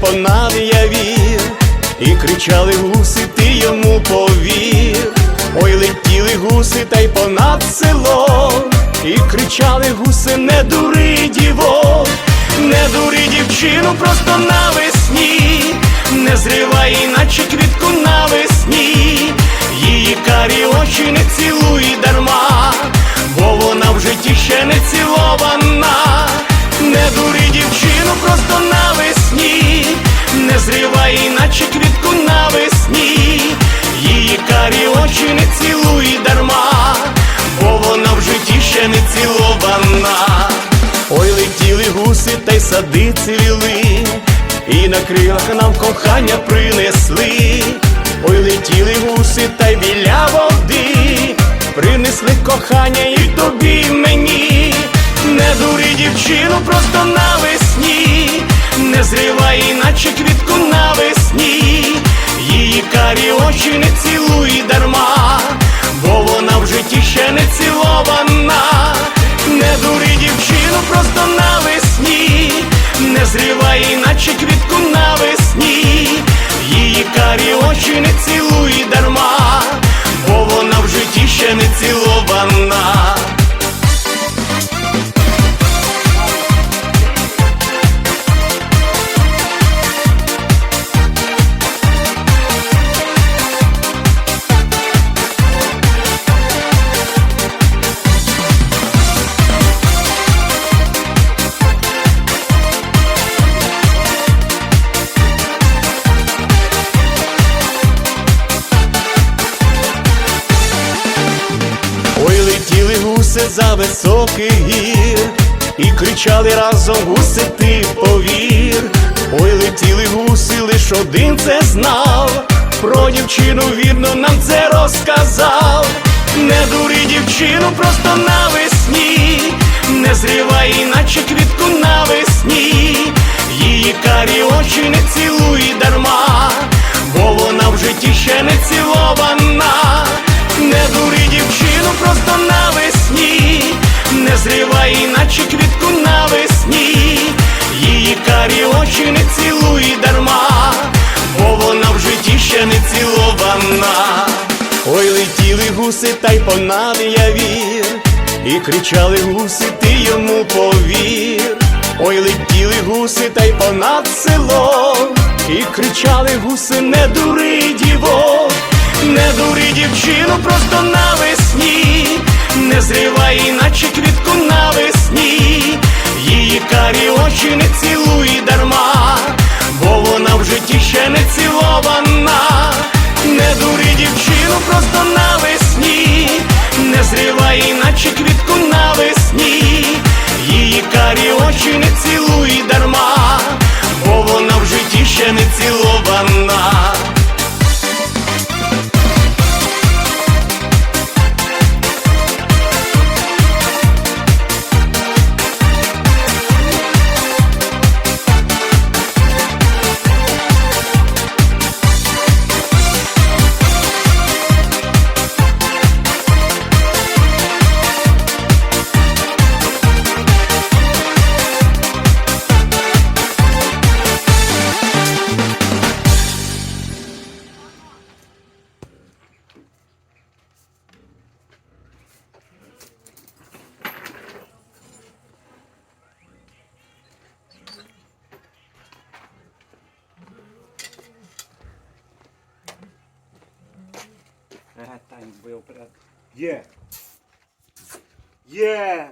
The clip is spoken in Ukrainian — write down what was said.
понад явір, і кричали гуси, ти йому повір. Ой, летіли гуси та й понад село, і кричали гуси, не дури діво, не дури дівчину просто навесні, не зривай, іначе квітку сади цвіли, і на крилах нам кохання принесли. Ой, летіли гуси та й біля води, принесли кохання і тобі і мені. Не дури дівчину просто навесні, не зривай, іначе квітку навесні, її карі очі не цілуй дарма, бо вона в житті ще не цілована. Не дури дівчину просто зривай, іначе квітку летіли за високий гір, і кричали разом гуси, ти повір. Ой, летіли гуси, лиш один це знав. Про дівчину вірно нам це розказав. Не дури дівчину просто навесні, не зривай, іначе квітку навесні, її карі очі не цілуй дарма, Ой, летіли гуси та й понад явір, і кричали гуси, ти йому повір. Ой, летіли гуси та й понад село, і кричали гуси, не дури діво, не дури дівчину просто навесні, не зривай, іначе квітку навесні, її карі очі не цілуй очі не цілуй Ага, тайм бив вперед. Є. Є.